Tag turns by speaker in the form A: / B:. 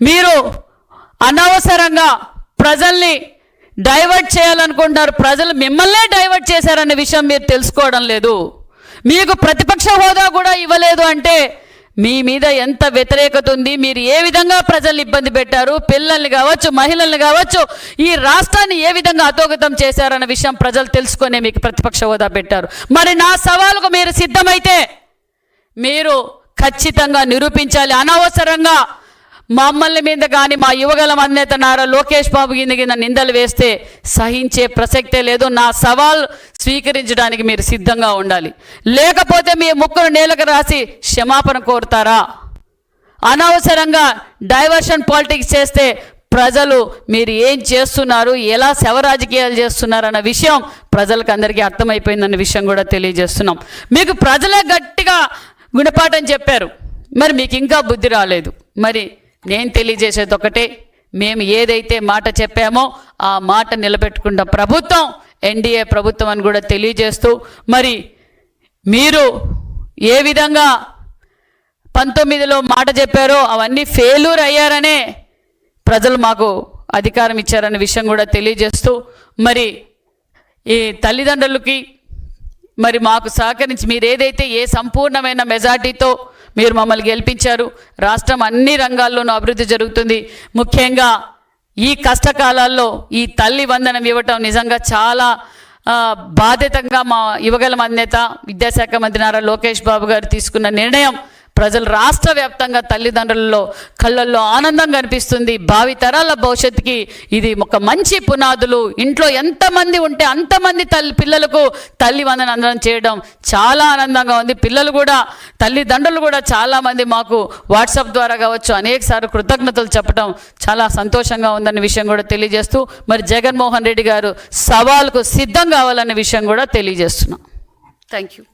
A: మీరు అనవసరంగా ప్రజల్ని డైవర్ట్ చేయాలనుకుంటున్నారు ప్రజలు మిమ్మల్నే డైవర్ట్ చేశారన్న విషయం మీరు తెలుసుకోవడం లేదు. మీకు ప్రతిపక్ష హోదా కూడా ఇవ్వలేదు అంటే మీ మీద ఎంత వ్యతిరేకత ఉంది మీరు ఏ విధంగా ప్రజల్ని ఇబ్బంది పెట్టారు పిల్లల్ని కావచ్చు మహిళల్ని కావచ్చు ఈ రాష్ట్రాన్ని ఏ విధంగా అధోగతం చేశారన్న విషయం ప్రజలు తెలుసుకునే మీకు ప్రతిపక్ష హోదా పెట్టారు. మరి నా సవాలుకు మీరు సిద్ధమైతే మీరు ఖచ్చితంగా నిరూపించాలి అనవసరంగా మమ్మల్ని మీద కానీ మా యువగల అధినేత నారా లోకేష్ బాబు కింద కింద నిందలు వేస్తే సహించే ప్రసక్తే లేదు. నా సవాల్ స్వీకరించడానికి మీరు సిద్ధంగా ఉండాలి. లేకపోతే మీ ముక్కును నేలకు రాసి క్షమాపణ కోరుతారా? అనవసరంగా డైవర్షన్ పాలిటిక్స్ చేస్తే ప్రజలు మీరు ఏం చేస్తున్నారు? ఎలా శవ రాజకీయాలు చేస్తున్నారు? అన్న విషయం ప్రజలకు అందరికీ అర్థమైపోయిందన్న విషయం కూడా తెలియజేస్తున్నాం. మీకు ప్రజలే గట్టిగా గుణపాఠం చెప్పారు. మరి మీకు ఇంకా బుద్ధి రాలేదు. మరి నేను తెలియజేసేది ఒకటే మేము ఏదైతే మాట చెప్పామో ఆ మాట నిలబెట్టుకున్న ప్రభుత్వం ఎన్డీఏ ప్రభుత్వం అని కూడా తెలియజేస్తూ మరి మీరు ఏ విధంగా పంతొమ్మిదిలో మాట చెప్పారో అవన్నీ ఫెయిల్యూర్ అయ్యారనే ప్రజలు మాకు అధికారం ఇచ్చారనే విషయం కూడా తెలియజేస్తూ మరి ఈ తల్లిదండ్రులకి మరి మాకు సహకరించి మీరు ఏదైతే ఏ సంపూర్ణమైన మెజార్టీతో మీరు మమ్మల్ని గెలిపించారు. రాష్ట్రం అన్ని రంగాల్లోనూ అభివృద్ధి జరుగుతుంది. ముఖ్యంగా ఈ కష్టకాలాల్లో ఈ తల్లి వందనం ఇవ్వటం నిజంగా చాలా బాధ్యతంగా మా యువగల అధినేత విద్యాశాఖ మంత్రి నారా లోకేష్ బాబు గారు తీసుకున్న నిర్ణయం ప్రజలు రాష్ట్ర వ్యాప్తంగా తల్లిదండ్రులలో కళ్ళల్లో ఆనందం కనిపిస్తుంది. భావితరాల భవిష్యత్తుకి ఇది ఒక మంచి పునాదులు. ఇంట్లో ఎంతమంది ఉంటే అంతమంది తల్లి పిల్లలకు తల్లి వందన అందరం చేయడం చాలా ఆనందంగా ఉంది. పిల్లలు కూడా తల్లిదండ్రులు కూడా చాలామంది మాకు వాట్సాప్ ద్వారా కావచ్చు అనేకసార్లు కృతజ్ఞతలు చెప్పడం చాలా సంతోషంగా ఉందన్న విషయం కూడా తెలియజేస్తూ మరి జగన్మోహన్ రెడ్డి గారు సవాల్కు సిద్ధం కావాలన్న విషయం కూడా తెలియజేస్తున్నాం. Thank you